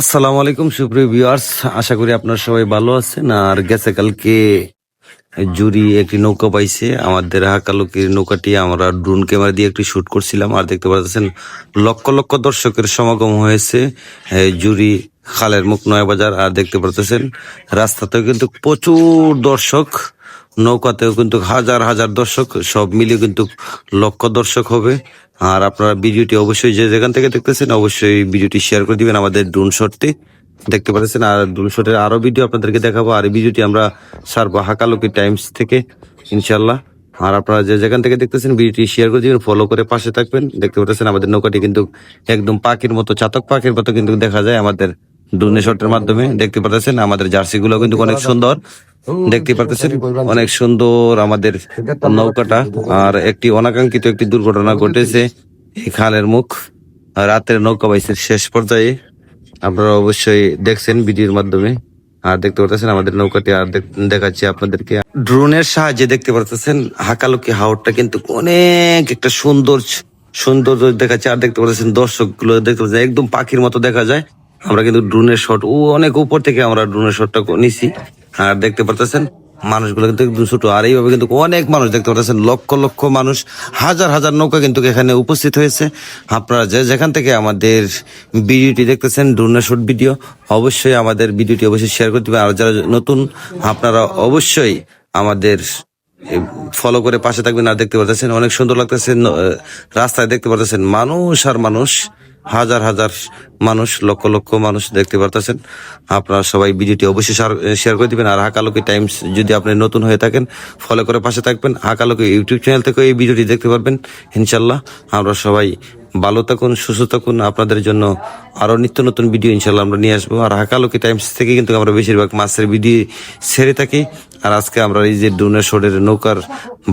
আসসালামু আলাইকুম, সুপ্রিয় ভিউয়ার্স। আশা করি আপনারা সবাই ভালো আছেন। আর গেছে কালকে জুরি একটি নৌকা পাইছে। আমাদের হাকালুকির নৌকাটি আমরা ড্রোন ক্যামেরা দিয়ে একটি শুট করছিলাম। আর দেখতে পাচ্ছেন, লক্ষ লক্ষ দর্শকের সমাগম হয়েছে জুরি খালের মুখ নয় বাজার আর দেখতে পাচ্ছেন, রাস্তাতেও কিন্তু প্রচুর দর্শক নৌকাতেও কিন্তু হাজার হাজার দর্শক, সব মিলিয়ে কিন্তু লক্ষ দর্শক হবে। আর আপনারা ভিডিওটি অবশ্যই যে যেখান থেকে দেখতেছেন, অবশ্যই ভিডিওটি শেয়ার করে দিবেন আমাদের ড্রোন শটটি। দেখতে পাচ্ছেন, আর ড্রোন শটের আরও ভিডিও আপনাদেরকে দেখাবো। আর ভিডিওটি আমরা সারবো হাকালুকি টাইমস থেকে ইনশাল্লাহ আর আপনারা যে যেখান থেকে দেখতেছেন, ভিডিওটি শেয়ার করে দিবেন ফলো করে পাশে থাকবেন। দেখতে পাচ্ছেন, আমাদের নৌকাটি কিন্তু একদম পাখির মতো, চাতক পাখির মতো কিন্তু দেখা যায় আমাদের ড্রোন শটের মাধ্যমে। দেখতে পাচ্ছেন, আমাদের জার্সি গুলো কিন্তু অনেক সুন্দর। দেখতে পারতেছেন? অনেক সুন্দর আমাদের নৌকাটা। আর একটি অনাকাঙ্ক্ষিত একটি দুর্ঘটনা ঘটেছে এই খালের মুখ। রাতের নৌকা বাইসের শেষ পর্যায়ে। আপনারা অবশ্যই দেখছেন ভিডিওর মাধ্যমে। আর দেখতে পারতেছেন আমাদের নৌকাটি। আর দেখ- দেখাচ্ছি আপনাদেরকে। ড্রোনের সাহায্যে দেখতে পাচ্ছেন হাকালুকি হাওরটা কিন্তু অনেক একটা সুন্দর সুন্দর দেখাচ্ছে। আর দেখতে পাচ্ছেন দর্শকগুলো দেখতে পাচ্ছেন একদম পাখির মতো দেখা যায়। আমরা কিন্তু ড্রোনের শট ও অনেক উপর থেকে আমরা ড্রোনের শটটা নিছি। আর দেখতে পারতেছেন, মানুষগুলো কিন্তু একদম ছোট। আর এইভাবে কিন্তু অনেক মানুষ দেখতে পাচ্ছেন লক্ষ লক্ষ মানুষ, হাজার হাজার নৌকা কিন্তু এখানে উপস্থিত হয়েছে। আপনারা যে যেখান থেকে আমাদের ভিডিওটি দেখতেছেন ড্রোনের শট ভিডিও অবশ্যই আমাদের ভিডিওটি অবশ্যই শেয়ার করতে হবে আর যারা নতুন, আপনারা অবশ্যই আমাদের ফলো করে পাশে থাকবেন। আর দেখতে পাচ্ছেন অনেক সুন্দর লাগতেছে রাস্তায় দেখতে পাচ্ছেন মানুষ আর মানুষ। হাজার হাজার মানুষ, লক্ষ লক্ষ মানুষ দেখতে পারতেছেন। আপনারা সবাই ভিডিওটি অবশ্যই শেয়ার করে দিবেন। আর হাকালোকি টাইমস যদি আপনি নতুন হয়ে থাকেন ফলো করে পাশে থাকবেন। হাকালোকি ইউটিউব চ্যানেল থেকে এই ভিডিওটি দেখতে পারবেন, ইনশাল্লাহ। আমরা সবাই ভালো থাকুন, সুস্থ থাকুন। আপনাদের জন্য আরও নিত্য নতুন ভিডিও ইনশাল্লাহ আমরা নিয়ে আসব। আর হাকালোকি টাইমস থেকে কিন্তু আমরা বেশিরভাগ মাছের ভিডিও ছেড়ে থাকি। আর আজকে আমরা এই যে ডুনের শোডের নৌকার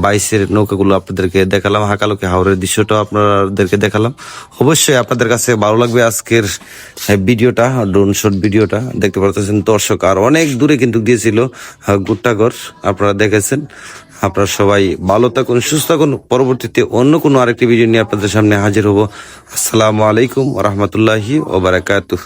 বাইশের নৌকাগুলো আপনাদেরকে দেখালাম, হাকালোকি হাওরের দৃশ্যটাও আপনাদেরকে দেখালাম। অবশ্যই আপনাদের কাছে ভালো লাগবে আজকের ভিডিওটা ড্রোন শট ভিডিওটা, দেখতে পাচ্ছেন দর্শক। আর অনেক দূরে কিন্তু দিয়েছিল গুট্টাগর আপনারা দেখেছেন। আপনারা সবাই ভালো থাকুন, সুস্থ থাকুন। পরবর্তীতে অন্য কোনো আরেকটি ভিডিও নিয়ে আপনাদের সামনে হাজির হব। আসসালামু আলাইকুম রহমতুল্লাহি ওবারাকাতুহ